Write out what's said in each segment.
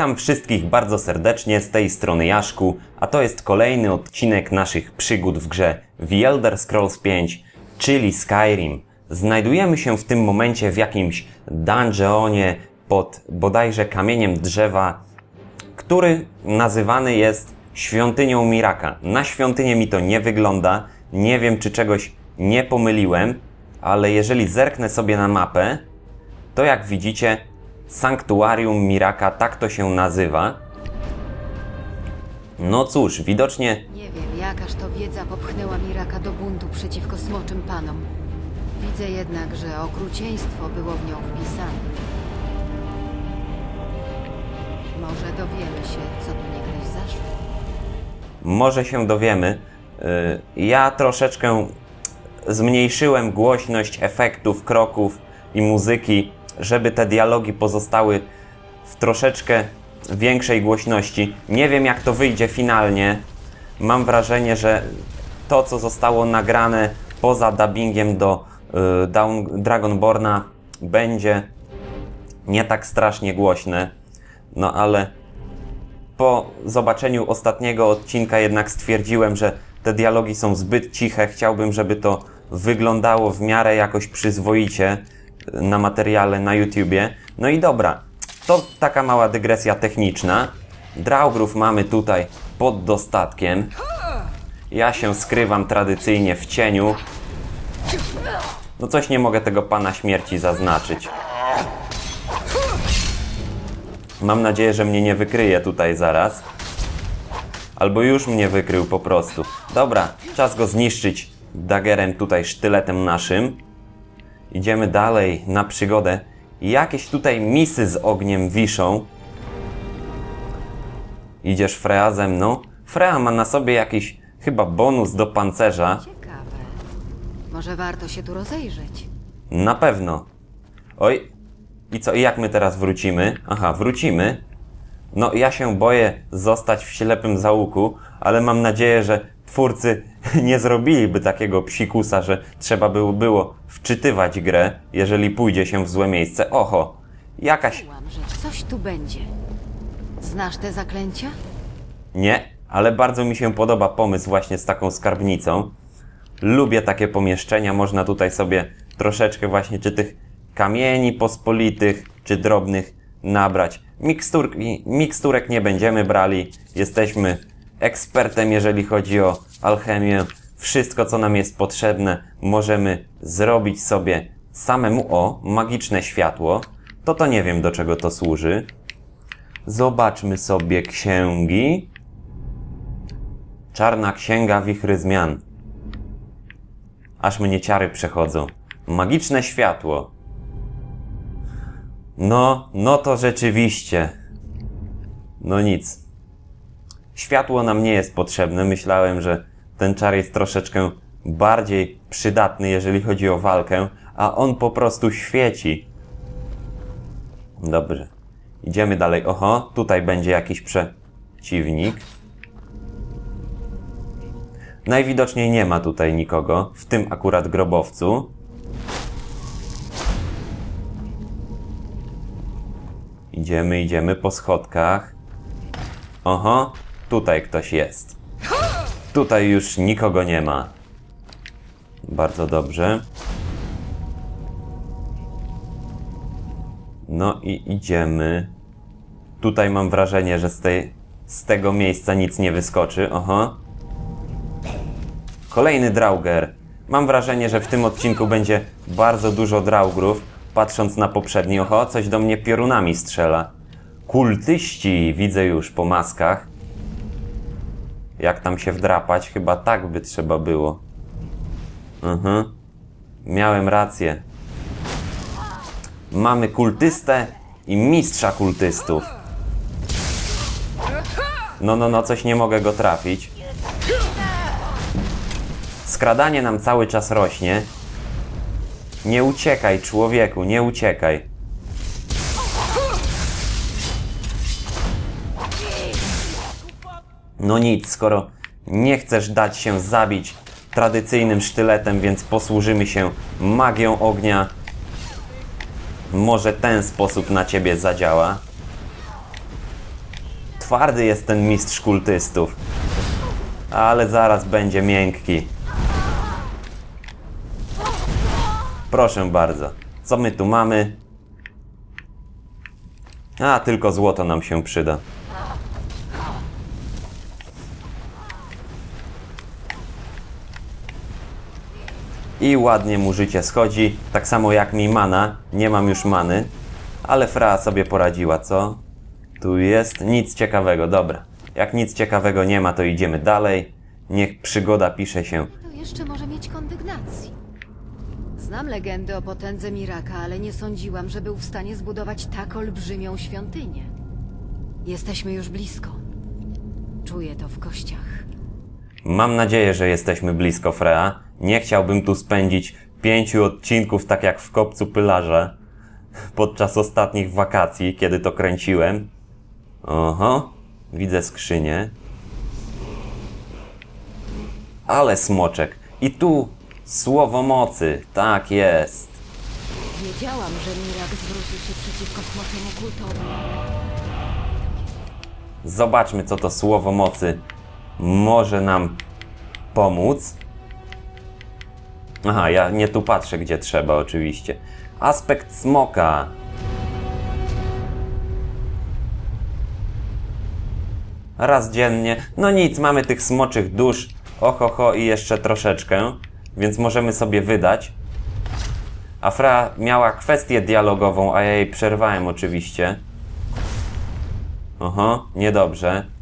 Witam wszystkich bardzo serdecznie z tej strony Jaszku, a to jest kolejny odcinek naszych przygód w grze The Elder Scrolls 5, czyli Skyrim. Znajdujemy się w tym momencie w jakimś dungeonie pod bodajże kamieniem drzewa, który nazywany jest świątynią Miraka. Na świątynię mi to nie wygląda, nie wiem czy czegoś nie pomyliłem, ale jeżeli zerknę sobie na mapę, to jak widzicie, Sanktuarium Miraka, tak to się nazywa. No cóż, widocznie Nie wiem, jakaż to wiedza popchnęła Miraka do buntu przeciwko smoczym panom. Widzę jednak, że okrucieństwo było w nią wpisane. Może dowiemy się, co tu niegdyś zaszło. może się dowiemy. Yy, Ja troszeczkę zmniejszyłem głośność efektów, kroków i muzyki, żeby te dialogi pozostały w troszeczkę większej głośności. Nie wiem, jak to wyjdzie finalnie. Mam wrażenie, że to, co zostało nagrane poza dubbingiem do Down Dragonborna, będzie nie tak strasznie głośne. No ale po zobaczeniu ostatniego odcinka jednak stwierdziłem, że te dialogi są zbyt ciche. Chciałbym, żeby to wyglądało w miarę jakoś przyzwoicie na materiale na YouTubie. No i dobra, to taka mała dygresja techniczna. Draugrów mamy tutaj pod dostatkiem. Ja się skrywam tradycyjnie w cieniu. No coś nie mogę tego pana śmierci zaznaczyć. Mam nadzieję, że mnie nie wykryje tutaj zaraz. Albo już mnie wykrył po prostu. Dobra, czas go zniszczyć dagerem tutaj, sztyletem naszym. Idziemy dalej na przygodę. Jakieś tutaj misy z ogniem wiszą. Idziesz Freya ze mną? Freya ma na sobie jakiś chyba bonus do pancerza. Ciekawe. Może warto się tu rozejrzeć. Na pewno. Oj. I co, i jak my teraz wrócimy? Aha, wrócimy. No, ja się boję zostać w ślepym załuku, ale mam nadzieję, że twórcy nie zrobiliby takiego psikusa, że trzeba było, było wczytywać grę, jeżeli pójdzie się w złe miejsce. Oho, jakaś... Czułam, że coś tu będzie. Znasz te zaklęcia? Nie, ale bardzo mi się podoba pomysł właśnie z taką skarbnicą. Lubię takie pomieszczenia, można tutaj sobie troszeczkę właśnie czy tych kamieni pospolitych, czy drobnych nabrać. Miksturki, miksturek nie będziemy brali, jesteśmy ekspertem, jeżeli chodzi o alchemię. Wszystko, co nam jest potrzebne, możemy zrobić sobie samemu. O, magiczne światło. To to nie wiem, do czego to służy. Zobaczmy sobie księgi. Czarna księga wichry zmian. Aż mnie ciary przechodzą. Magiczne światło. No, no to rzeczywiście. No nic. Światło nam nie jest potrzebne. Myślałem, że ten czar jest troszeczkę bardziej przydatny, jeżeli chodzi o walkę, a on po prostu świeci. Dobrze. Idziemy dalej. Oho, tutaj będzie jakiś przeciwnik. Najwidoczniej nie ma tutaj nikogo, w tym akurat grobowcu. Idziemy, idziemy po schodkach. Oho, tutaj ktoś jest. Tutaj już nikogo nie ma. Bardzo dobrze. No i idziemy. Tutaj mam wrażenie, że z, tej, z tego miejsca nic nie wyskoczy. Oho. Kolejny Drauger. Mam wrażenie, że w tym odcinku będzie bardzo dużo Draugrów. Patrząc na poprzedni, oho, coś do mnie piorunami strzela. Kultyści widzę już po maskach. Jak tam się wdrapać? Chyba tak by trzeba było. Mhm. Miałem rację. Mamy kultystę i mistrza kultystów. No, no, no, coś nie mogę go trafić. Skradanie nam cały czas rośnie. Nie uciekaj, człowieku, nie uciekaj. No nic, skoro nie chcesz dać się zabić tradycyjnym sztyletem, więc posłużymy się magią ognia. Może ten sposób na ciebie zadziała. Twardy jest ten mistrz kultystów. Ale zaraz będzie miękki. Proszę bardzo. Co my tu mamy? A, tylko złoto nam się przyda. I ładnie mu życie schodzi, tak samo jak mi mana. Nie mam już many, ale Fra sobie poradziła, co? Tu jest nic ciekawego, dobra. Jak nic ciekawego nie ma, to idziemy dalej. Niech przygoda pisze się. To jeszcze może mieć kondygnacji. Znam legendy o potędze Miraka, ale nie sądziłam, że był w stanie zbudować tak olbrzymią świątynię. Jesteśmy już blisko. Czuję to w kościach. Mam nadzieję, że jesteśmy blisko Frea. Nie chciałbym tu spędzić pięciu odcinków tak jak w Kopcu Pylarza podczas ostatnich wakacji, kiedy to kręciłem. Oho, widzę skrzynię. Ale smoczek. I tu słowo mocy. Tak jest. Wiedziałam, że Mirak zwrócił się przeciwko smoczemu kultowi. Zobaczmy, co to słowo mocy może nam pomóc. Aha, ja nie tu patrzę, gdzie trzeba, oczywiście. Aspekt smoka. Raz dziennie. No nic, mamy tych smoczych dusz. Oho, ho i jeszcze troszeczkę, więc możemy sobie wydać. Afra miała kwestię dialogową, a ja jej przerwałem oczywiście. Oho, niedobrze.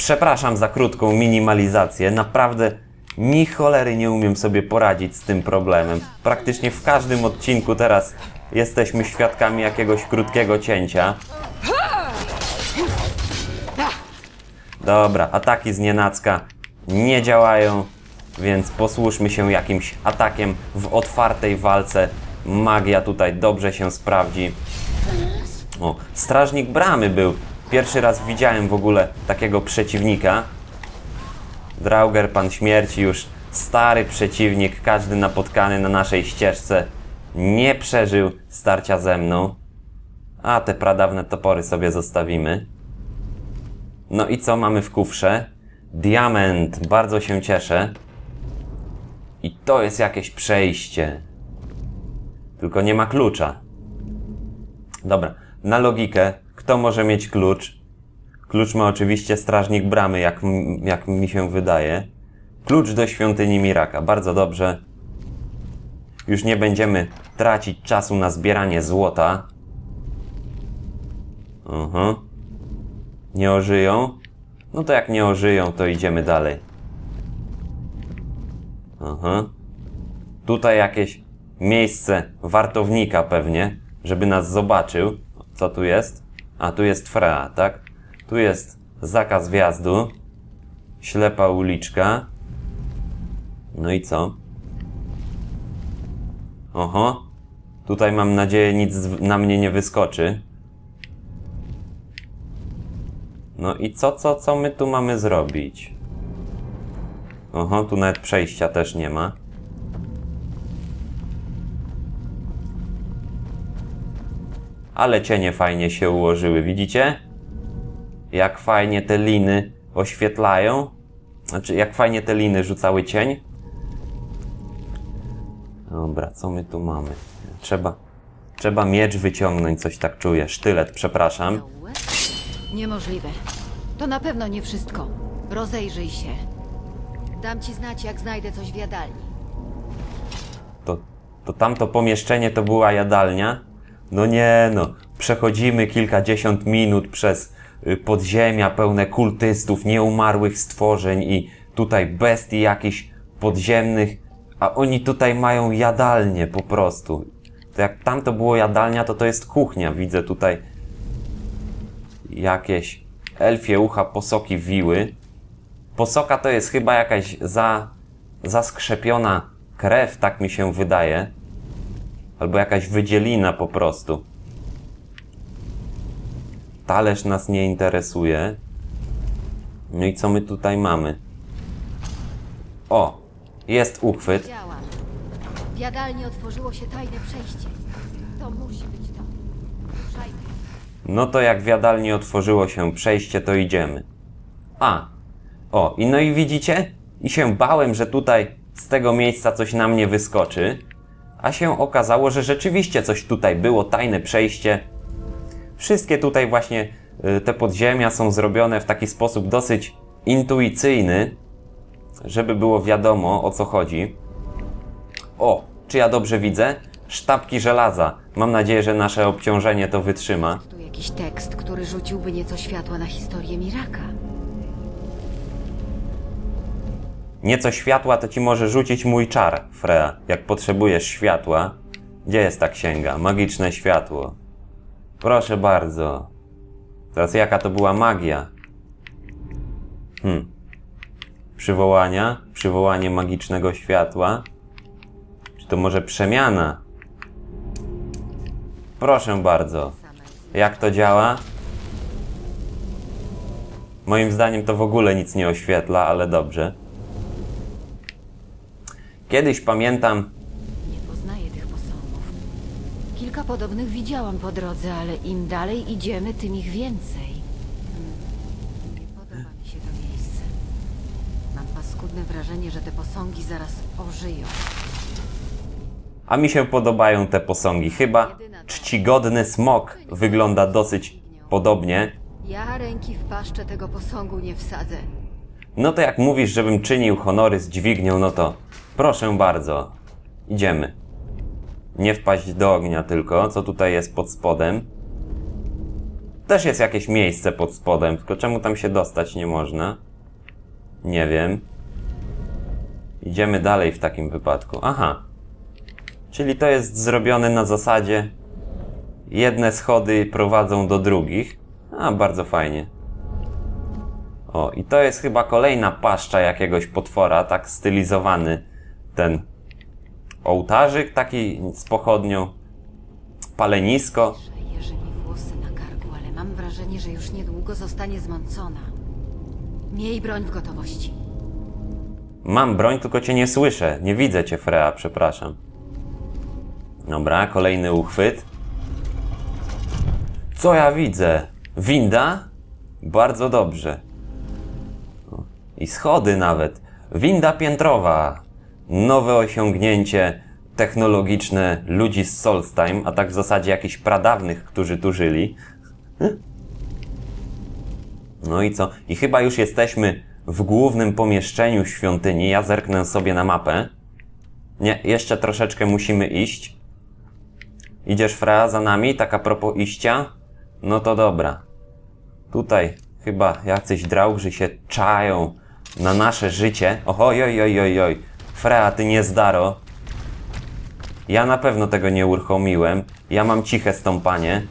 Przepraszam za krótką minimalizację. Naprawdę ni cholery nie umiem sobie poradzić z tym problemem. Praktycznie w każdym odcinku teraz jesteśmy świadkami jakiegoś krótkiego cięcia. Dobra, ataki z nienacka nie działają, więc posłuszmy się jakimś atakiem w otwartej walce. Magia tutaj dobrze się sprawdzi. O, strażnik bramy był. Pierwszy raz widziałem w ogóle takiego przeciwnika. Drauger, pan śmierci, już stary przeciwnik, każdy napotkany na naszej ścieżce, nie przeżył starcia ze mną. A te pradawne topory sobie zostawimy. No i co mamy w kufrze? Diament, bardzo się cieszę. I to jest jakieś przejście. Tylko nie ma klucza. Dobra, na logikę, kto może mieć klucz? Klucz ma oczywiście strażnik bramy, jak, jak mi się wydaje. Klucz do świątyni Miraka, bardzo dobrze. Już nie będziemy tracić czasu na zbieranie złota. Aha. Nie ożyją? No to jak nie ożyją, to idziemy dalej. Aha. Tutaj jakieś miejsce wartownika pewnie, żeby nas zobaczył. Co tu jest? A tu jest Frea, tak? Tu jest zakaz wjazdu. Ślepa uliczka. No i co? Oho. Tutaj mam nadzieję nic na mnie nie wyskoczy. No i co, co, co my tu mamy zrobić? Oho, tu nawet przejścia też nie ma. Ale cienie fajnie się ułożyły, widzicie? Jak fajnie te liny oświetlają. Znaczy, jak fajnie te liny rzucały cień. Dobra, co my tu mamy? Trzeba, trzeba miecz wyciągnąć, coś tak czuję. Sztylet, przepraszam. Niemożliwe. To na pewno nie wszystko. Rozejrzyj się. Dam ci znać, jak znajdę coś w jadalni. To, to tamto pomieszczenie to była jadalnia? No nie no, przechodzimy kilkadziesiąt minut przez y, podziemia pełne kultystów, nieumarłych stworzeń i tutaj bestii jakichś podziemnych, a oni tutaj mają jadalnię po prostu. To jak tamto było jadalnia, to to jest kuchnia. Widzę tutaj jakieś elfie ucha, posoki wiły. Posoka to jest chyba jakaś za, zaskrzepiona krew, tak mi się wydaje. Albo jakaś wydzielina po prostu. Talerz nas nie interesuje. No i co my tutaj mamy? O, jest uchwyt. W jadalni otworzyło się tajne przejście. To musi być to. Ruszajmy. No to jak w jadalni otworzyło się przejście, to idziemy. A, o, i no i widzicie? I się bałem, że tutaj z tego miejsca coś na mnie wyskoczy, a się okazało, że rzeczywiście coś tutaj było, tajne przejście. Wszystkie tutaj właśnie y, te podziemia są zrobione w taki sposób dosyć intuicyjny, żeby było wiadomo o co chodzi. O, czy ja dobrze widzę? Sztabki żelaza. Mam nadzieję, że nasze obciążenie to wytrzyma. Tu jakiś tekst, który rzuciłby nieco światła na historię Miraka. Nieco światła to ci może rzucić mój czar, Frea. Jak potrzebujesz światła. Gdzie jest ta księga? Magiczne światło. Proszę bardzo. Teraz jaka to była magia? Hmm. Przywołania? Przywołanie magicznego światła? Czy to może przemiana? Proszę bardzo. Jak to działa? Moim zdaniem to w ogóle nic nie oświetla, ale dobrze. Kiedyś pamiętam, Nie poznaję tych posągów. Kilka podobnych widziałam po drodze, ale im dalej idziemy, tym ich więcej. Hmm. Nie podoba mi się to miejsce. Mam paskudne wrażenie, że te posągi zaraz ożyją. a mi się podobają te posągi. Chyba czcigodny smok wygląda dosyć podobnie. Ja ręki w paszczę tego posągu nie wsadzę. No to jak mówisz, żebym czynił honory z dźwignią, no to proszę bardzo. Idziemy. Nie wpaść do ognia tylko, co tutaj jest pod spodem. Też jest jakieś miejsce pod spodem, tylko czemu tam się dostać nie można? Nie wiem. Idziemy dalej w takim wypadku. Aha. Czyli to jest zrobione na zasadzie jedne schody prowadzą do drugich. A, bardzo fajnie. O, i to jest chyba kolejna paszcza jakiegoś potwora, tak stylizowany ten ołtarzyk taki z pochodnią, palenisko. Jeży mi włosy na karku, ale mam wrażenie, że już niedługo zostanie zmącona. Miej broń w gotowości. Mam broń, tylko cię nie słyszę. Nie widzę cię, Frea, przepraszam. Dobra, kolejny uchwyt. Co ja widzę? Winda? Bardzo dobrze. I schody nawet. Winda piętrowa. Nowe osiągnięcie technologiczne ludzi z Solstheim, a tak w zasadzie jakichś pradawnych, którzy tu żyli. No i co? I chyba już jesteśmy w głównym pomieszczeniu świątyni. Ja zerknę sobie na mapę. Nie, jeszcze troszeczkę musimy iść. Idziesz, Freya, za nami? Tak a propos iścia? No to dobra. Tutaj chyba jacyś draugrzy się czają na nasze życie. Oj, oj, oj, oj, oj. Freya, ty nie zdaro. Ja na pewno tego nie uruchomiłem. Ja mam ciche stąpanie.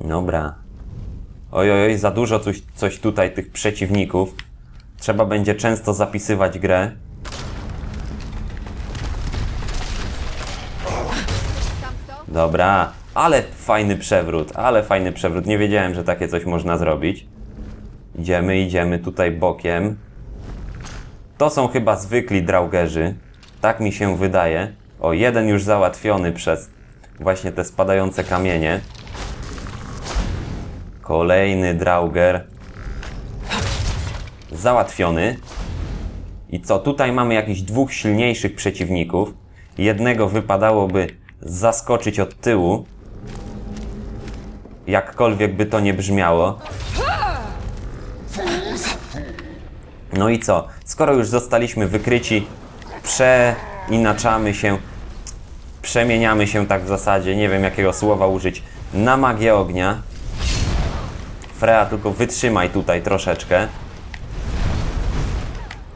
Dobra. Oj, oj, oj, za dużo coś, coś tutaj tych przeciwników. Trzeba będzie często zapisywać grę. Dobra, ale fajny przewrót, ale fajny przewrót. Nie wiedziałem, że takie coś można zrobić. Idziemy, idziemy tutaj bokiem. To są chyba zwykli draugerzy. Tak mi się wydaje. O, jeden już załatwiony przez właśnie te spadające kamienie. Kolejny drauger. Załatwiony. I co, tutaj mamy jakichś dwóch silniejszych przeciwników. Jednego wypadałoby zaskoczyć od tyłu. Jakkolwiek by to nie brzmiało. No i co? Skoro już zostaliśmy wykryci, przeinaczamy się, przemieniamy się tak w zasadzie, nie wiem jakiego słowa użyć, na magię ognia. Freya, tylko wytrzymaj tutaj troszeczkę.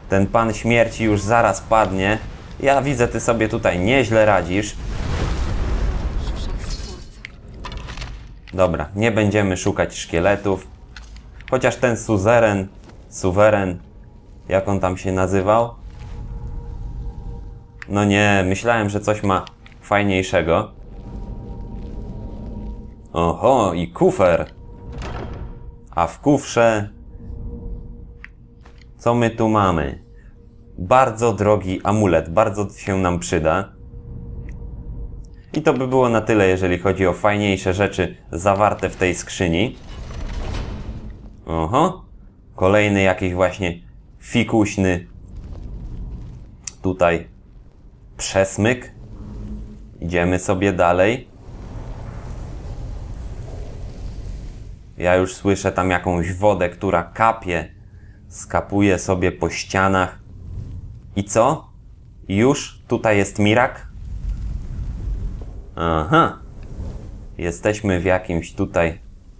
Ten pan śmierci już zaraz padnie. Ja widzę, ty sobie tutaj nieźle radzisz. Dobra, nie będziemy szukać szkieletów. Chociaż ten suzeren, suweren, jak on tam się nazywał? No nie, myślałem, że coś ma fajniejszego. Oho, i kufer. A w kufrze. Co my tu mamy? Bardzo drogi amulet, bardzo się nam przyda. I to by było na tyle, jeżeli chodzi o fajniejsze rzeczy zawarte w tej skrzyni. Oho. Kolejny jakiś właśnie fikuśny tutaj przesmyk. Idziemy sobie dalej. Ja już słyszę tam jakąś wodę, która kapie, skapuje sobie po ścianach. I co? Już tutaj jest Mirak? Aha. Jesteśmy w jakimś tutaj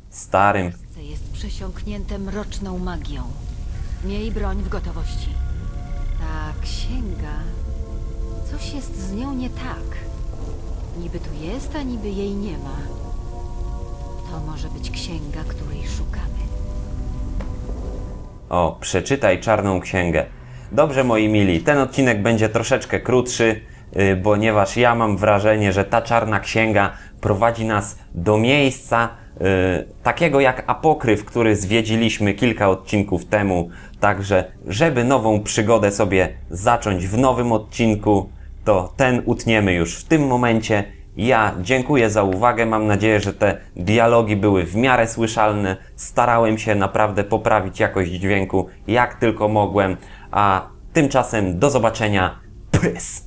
starym. Jest przesiąknięte mroczną magią. Miej broń w gotowości. Ta księga. Coś jest z nią nie tak. Niby tu jest, a niby jej nie ma. To może być księga, której szukamy. O, przeczytaj czarną księgę. Dobrze, moi mili, ten odcinek będzie troszeczkę krótszy, yy, ponieważ ja mam wrażenie, że ta czarna księga prowadzi nas do miejsca takiego jak apokryf, który zwiedziliśmy kilka odcinków temu. Także, żeby nową przygodę sobie zacząć w nowym odcinku, to ten utniemy już w tym momencie. Ja dziękuję za uwagę. Mam nadzieję, że te dialogi były w miarę słyszalne. Starałem się naprawdę poprawić jakość dźwięku jak tylko mogłem. A tymczasem do zobaczenia. Pys!